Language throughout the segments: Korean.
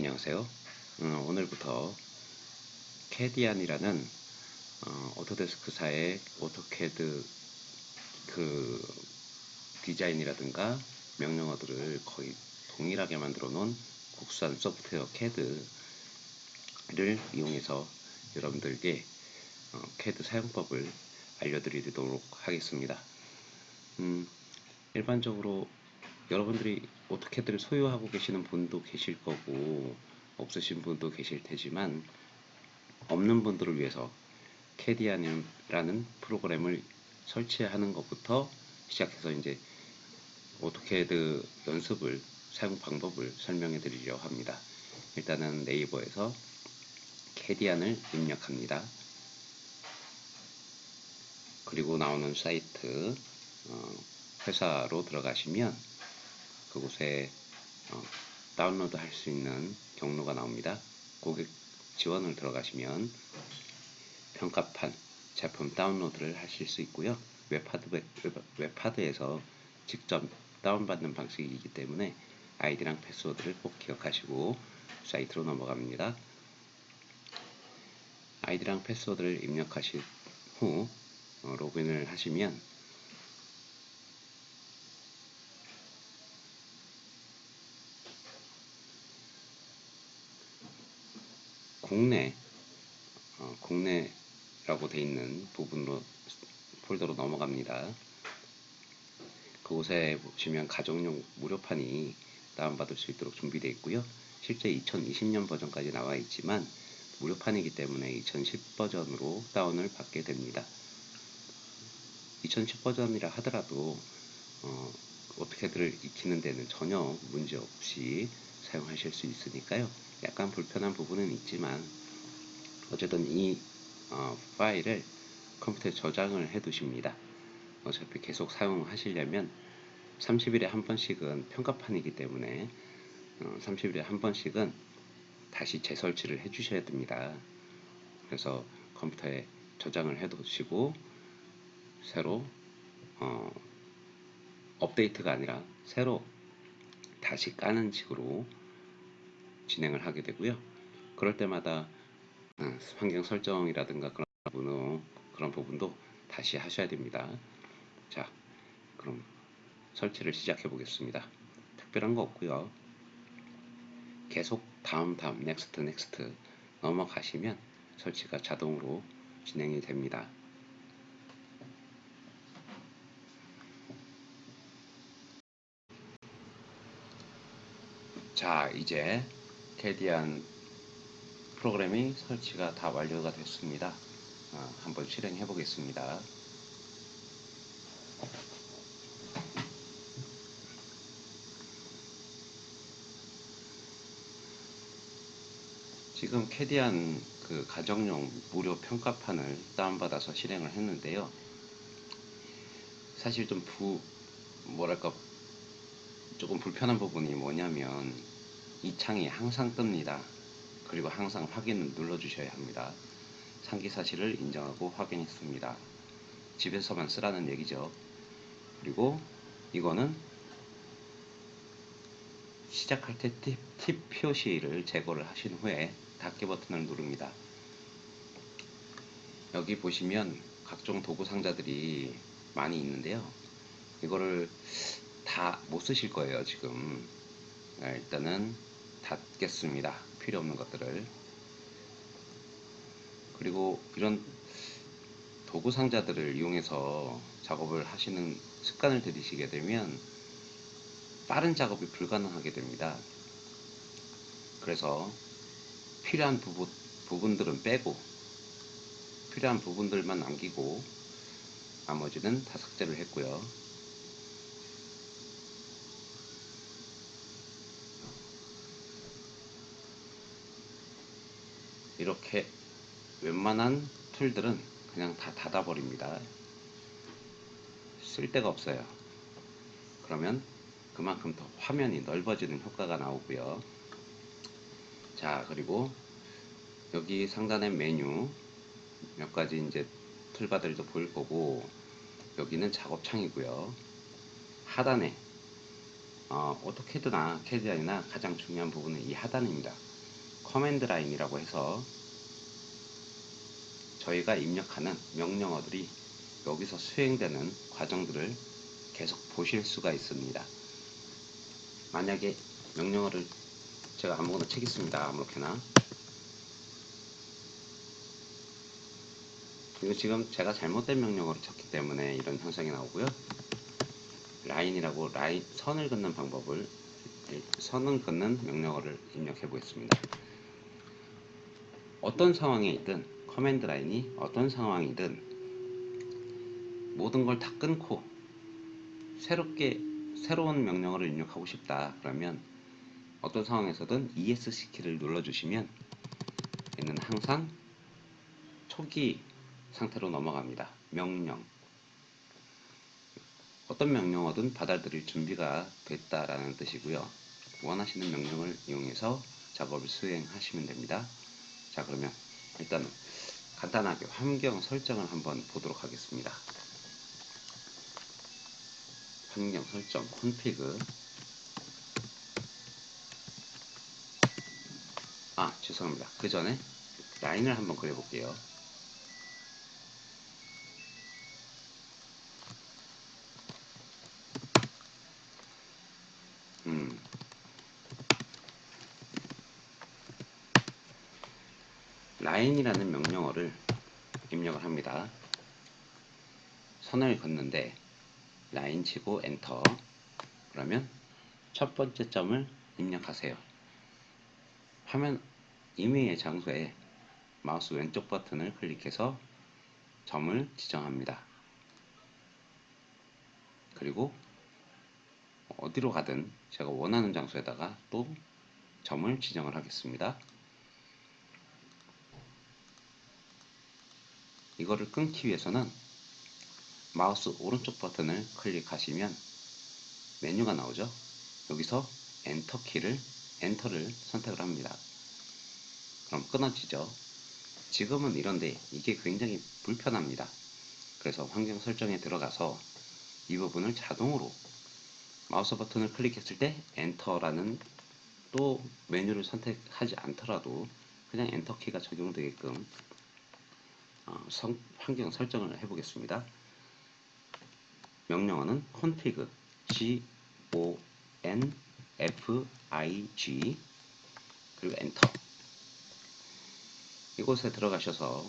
안녕하세요. 어, 오늘부터 캐디안이라는 어, 오토데스크사의 오토캐드 그 디자인이라든가 명령어들을 거의 동일하게 만들어 놓은 국산 소프트웨어 캐드를 이용해서 여러분들께 어, 캐드 사용법을 알려드리도록 하겠습니다. 음, 일반적으로 여러분들이 오토캐드를 소유하고 계시는 분도 계실 거고 없으신 분도 계실 테지만 없는 분들을 위해서 캐디안이라는 프로그램을 설치하는 것부터 시작해서 이제 오토캐드 연습을 사용 방법을 설명해 드리려 합니다. 일단은 네이버에서 캐디안을 입력합니다. 그리고 나오는 사이트 어, 회사로 들어가시면 그곳에 어, 다운로드 할 수 있는 경로가 나옵니다. 고객 지원을 들어가시면 평가판 제품 다운로드를 하실 수 있고요. 웹하드, 웹하드에서 직접 다운받는 방식이기 때문에 아이디랑 패스워드를 꼭 기억하시고 사이트로 넘어갑니다. 아이디랑 패스워드를 입력하신 후 어, 로그인을 하시면 국내 어, 국내라고 되어 있는 부분으로 폴더로 넘어갑니다. 그곳에 보시면 가정용 무료판이 다운받을 수 있도록 준비되어 있고요. 실제 2020년 버전까지 나와 있지만 무료판이기 때문에 2010 버전으로 다운을 받게 됩니다. 2010 버전이라 하더라도 어, 어떻게들 익히는 데는 전혀 문제 없이 사용하실 수 있으니까요. 약간 불편한 부분은 있지만 어쨌든 이 어, 파일을 컴퓨터에 저장을 해 두십니다. 어차피 계속 사용하시려면 30일에 한 번씩은 평가판이기 때문에 어, 30일에 한 번씩은 다시 재설치를 해 주셔야 됩니다. 그래서 컴퓨터에 저장을 해 두시고 새로 어, 업데이트가 아니라 새로 다시 까는 식으로 진행을 하게 되고요. 그럴 때마다 어, 환경 설정이라든가 그런 부분 그런 부분도 다시 하셔야 됩니다. 자, 그럼 설치를 시작해 보겠습니다. 특별한 거 없고요. 계속 다음 다음 넥스트 넥스트 넘어가시면 설치가 자동으로 진행이 됩니다. 자, 이제 캐디안 프로그램이 설치가 다 완료가 됐습니다. 어, 한번 실행해 보겠습니다. 지금 캐디안 그 가정용 무료 평가판을 다운받아서 실행을 했는데요. 사실 좀 부, 뭐랄까, 조금 불편한 부분이 뭐냐면 이 창이 항상 뜹니다. 그리고 항상 확인을 눌러주셔야 합니다. 상기 사실을 인정하고 확인했습니다. 집에서만 쓰라는 얘기죠. 그리고 이거는 시작할 때 팁, 팁 표시를 제거를 하신 후에 닫기 버튼을 누릅니다. 여기 보시면 각종 도구 상자들이 많이 있는데요. 이거를 다 못 쓰실 거예요, 지금. 일단은 닫겠습니다. 필요 없는 것들을. 그리고 이런 도구 상자들을 이용해서 작업을 하시는 습관을 들이시게 되면 빠른 작업이 불가능하게 됩니다. 그래서 필요한 부분, 부분들은 빼고 필요한 부분들만 남기고 나머지는 다 삭제를 했고요. 이렇게 웬만한 툴들은 그냥 다 닫아버립니다. 쓸 데가 없어요. 그러면 그만큼 더 화면이 넓어지는 효과가 나오고요. 자, 그리고 여기 상단에 메뉴 몇 가지 이제 툴바들도 보일 거고 여기는 작업창이고요. 하단에 어, 오토캐드나 캐드아이나 가장 중요한 부분은 이 하단입니다. 커맨드 라인이라고 해서 저희가 입력하는 명령어들이 여기서 수행되는 과정들을 계속 보실 수가 있습니다. 만약에 명령어를 제가 아무거나 치겠습니다. 아무렇게나 이거 지금 제가 잘못된 명령어를 쳤기 때문에 이런 현상이 나오고요. 라인이라고 라인 선을 긋는 방법을 선을 긋는 명령어를 입력해 보겠습니다. 어떤 상황에 있든 커맨드 라인이 어떤 상황이든 모든 걸 다 끊고 새롭게 새로운 명령어를 입력하고 싶다 그러면 어떤 상황에서든 ESC 키를 눌러주시면 얘는 항상 초기 상태로 넘어갑니다. 명령 어떤 명령어든 받아들일 준비가 됐다라는 뜻이고요. 원하시는 명령을 이용해서 작업을 수행하시면 됩니다. 자 그러면 일단 간단하게 환경 설정을 한번 보도록 하겠습니다. 환경 설정 콘피그 아 죄송합니다. 그 전에 라인을 한번 그려볼게요. 선을 긋는데 라인 치고 엔터 그러면 첫 번째 점을 입력하세요. 화면 임의의 장소에 마우스 왼쪽 버튼을 클릭해서 점을 지정합니다. 그리고 어디로 가든 제가 원하는 장소에다가 또 점을 지정을 하겠습니다. 이거를 끊기 위해서는 마우스 오른쪽 버튼을 클릭하시면 메뉴가 나오죠. 여기서 엔터 키를 엔터를 선택을 합니다. 그럼 끊어지죠. 지금은 이런데 이게 굉장히 불편합니다. 그래서 환경 설정에 들어가서 이 부분을 자동으로 마우스 버튼을 클릭했을 때 엔터라는 또 메뉴를 선택하지 않더라도 그냥 엔터 키가 적용되게끔 어, 성, 환경 설정을 해보겠습니다. 명령어는 config g o n f i g 그리고 엔터 이곳에 들어가셔서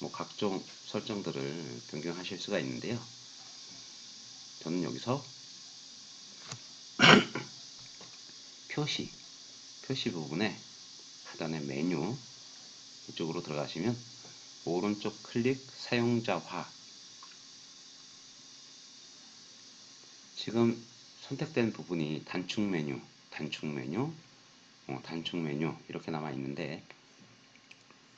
뭐 각종 설정들을 변경하실 수가 있는데요. 저는 여기서 표시 표시 부분에 하단에 메뉴 이쪽으로 들어가시면 오른쪽 클릭 사용자화 지금 선택된 부분이 단축 메뉴 단축 메뉴 어, 단축 메뉴 이렇게 남아 있는데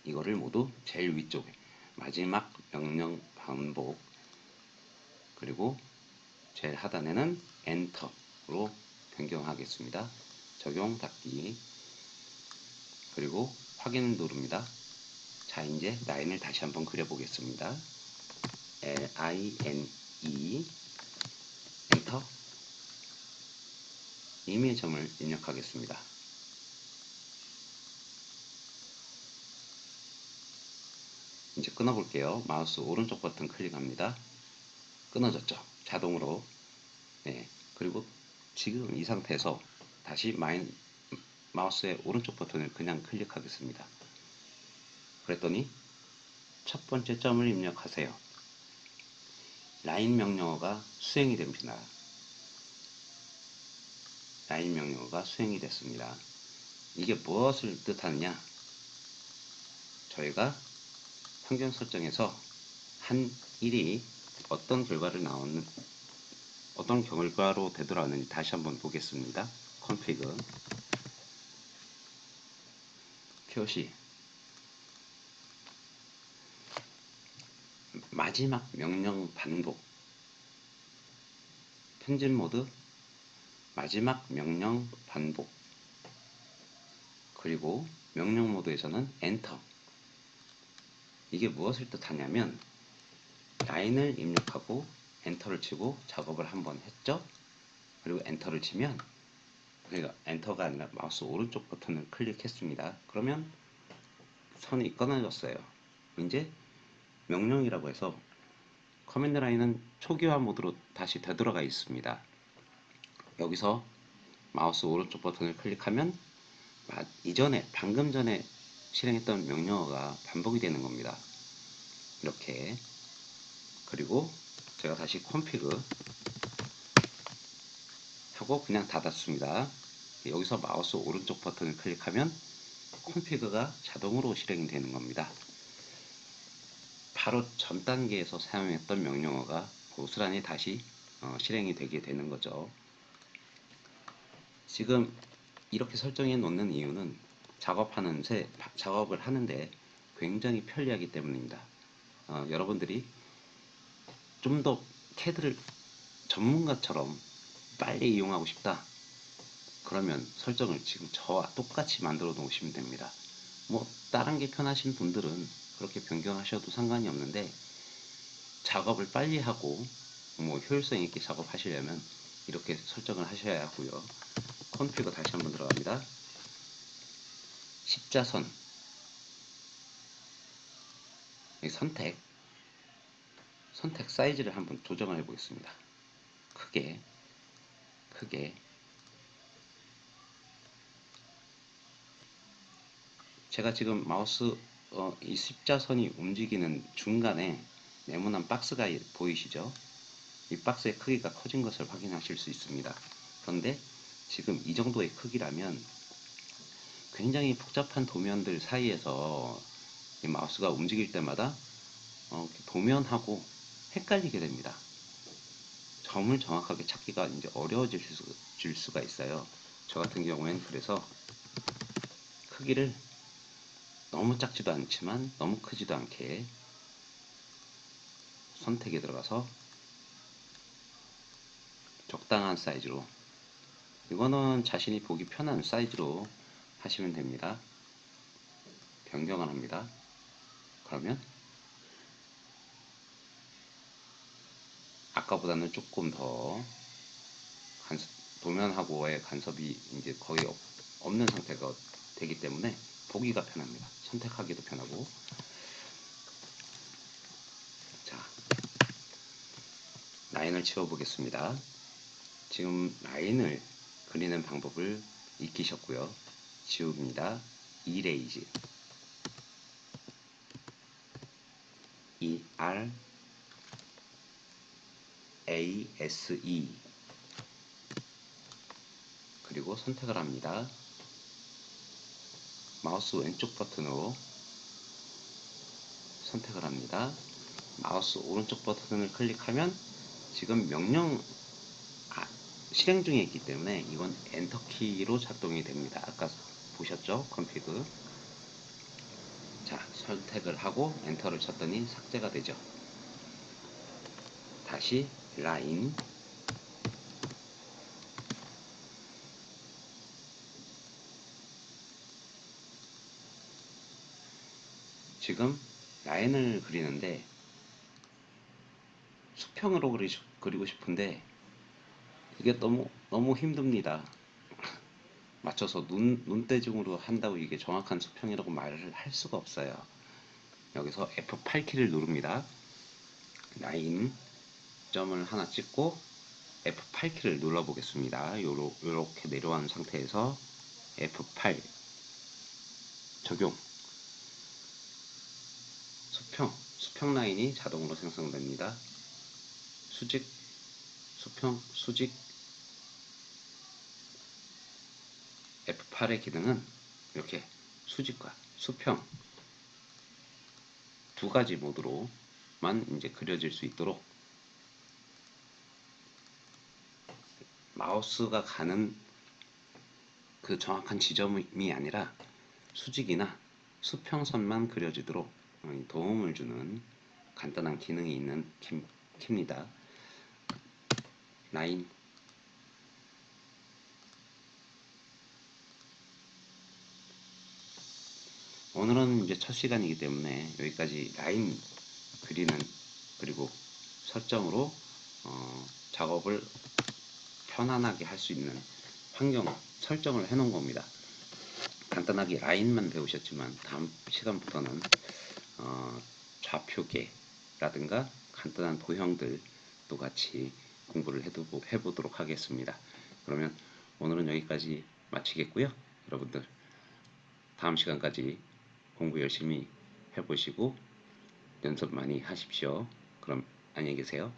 이거를 모두 제일 위쪽에 마지막 명령 반복 그리고 제일 하단에는 엔터로 변경하겠습니다. 적용 닫기 그리고 확인 누릅니다. 자 이제 라인을 다시 한번 그려보겠습니다. L I N E 엔터 임의의 점을 입력하겠습니다. 이제 끊어볼게요. 마우스 오른쪽 버튼 클릭합니다. 끊어졌죠. 자동으로. 네. 그리고 지금 이 상태에서 다시 마인, 마우스의 오른쪽 버튼을 그냥 클릭하겠습니다. 그랬더니 첫 번째 점을 입력하세요. 라인 명령어가 수행이 됩니다. 라인 명령어가 수행이 됐습니다. 이게 무엇을 뜻하느냐? 저희가 환경 설정에서 한 일이 어떤 결과를 나오는 어떤 결과로 되돌아오는지 다시 한번 보겠습니다. config 표시 마지막 명령 반복. 편집 모드. 마지막 명령 반복. 그리고 명령 모드에서는 엔터. 이게 무엇을 뜻하냐면 라인을 입력하고 엔터를 치고 작업을 한번 했죠? 그리고 엔터를 치면 그러니까 엔터가 아니라 마우스 오른쪽 버튼을 클릭했습니다. 그러면 선이 끊어졌어요. 이제 명령이라고 해서 커맨드 라인은 초기화 모드로 다시 되돌아가 있습니다. 여기서 마우스 오른쪽 버튼을 클릭하면 마- 이전에 방금 전에 실행했던 명령어가 반복이 되는 겁니다. 이렇게 그리고 제가 다시 콘피그 하고 그냥 닫았습니다. 여기서 마우스 오른쪽 버튼을 클릭하면 콘피그가 자동으로 실행이 되는 겁니다. 바로 전 단계에서 사용했던 명령어가 고스란히 다시 어, 실행이 되게 되는 거죠. 지금 이렇게 설정해 놓는 이유는 작업하는 새 작업을 하는데 굉장히 편리하기 때문입니다. 어, 여러분들이 좀 더 캐드를 전문가처럼 빨리 이용하고 싶다. 그러면 설정을 지금 저와 똑같이 만들어 놓으시면 됩니다. 뭐 다른 게 편하신 분들은 그렇게 변경하셔도 상관이 없는데 작업을 빨리 하고 뭐 효율성 있게 작업하시려면 이렇게 설정을 하셔야 하고요. 콘피그 다시 한번 들어갑니다. 십자선 이 선택 선택 사이즈를 한번 조정을 해 보겠습니다. 크게 크게 제가 지금 마우스 어, 이 십자선이 움직이는 중간에 네모난 박스가 보이시죠? 이 박스의 크기가 커진 것을 확인하실 수 있습니다. 그런데 지금 이 정도의 크기라면 굉장히 복잡한 도면들 사이에서 이 마우스가 움직일 때마다 어, 도면하고 헷갈리게 됩니다. 점을 정확하게 찾기가 이제 어려워질 수, 질 수가 있어요. 저 같은 경우에는 그래서 크기를 너무 작지도 않지만 너무 크지도 않게 선택에 들어가서 적당한 사이즈로 이거는 자신이 보기 편한 사이즈로 하시면 됩니다. 변경을 합니다. 그러면 아까보다는 조금 더 간섭, 도면하고의 간섭이 이제 거의 없, 없는 상태가 되기 때문에 보기가 편합니다. 선택하기도 편하고 자 라인을 치워 보겠습니다. 지금 라인을 그리는 방법을 익히셨고요. 지웁니다. 이레이즈 E R A S E 그리고 선택을 합니다. 마우스 왼쪽 버튼으로 선택을 합니다. 마우스 오른쪽 버튼을 클릭하면 지금 명령 아, 실행 중에 있기 때문에 이건 엔터키로 작동이 됩니다. 아까 보셨죠? 컴피그 자 선택을 하고 엔터를 쳤더니 삭제가 되죠. 다시 라인 지금 라인을 그리는데 수평으로 그리, 그리고 싶은데 이게 너무 너무 힘듭니다. 맞춰서 눈, 눈대중으로 한다고 이게 정확한 수평이라고 말을 할 수가 없어요. 여기서 F8 키를 누릅니다. 라인 점을 하나 찍고 F8 키를 눌러 보겠습니다. 요로, 요렇게 내려온 상태에서 F8 적용 수평 수평 라인이 자동으로 생성됩니다. 수직 수평 수직 F8의 기능은 이렇게 수직과 수평 두 가지 모드로만 이제 그려질 수 있도록 마우스가 가는 그 정확한 지점이 아니라 수직이나 수평선만 그려지도록 어, 도움을 주는 간단한 기능이 있는 키, 키입니다. 라인 오늘은 이제 첫 시간이기 때문에 여기까지 라인 그리는 그리고 설정으로 어, 작업을 편안하게 할 수 있는 환경 설정을 해 놓은 겁니다. 간단하게 라인만 배우셨지만 다음 시간부터는 어, 좌표계라든가 간단한 도형들도 같이 공부를 해도, 해보도록 하겠습니다. 그러면 오늘은 여기까지 마치겠고요. 여러분들 다음 시간까지 공부 열심히 해보시고 연습 많이 하십시오. 그럼 안녕히 계세요.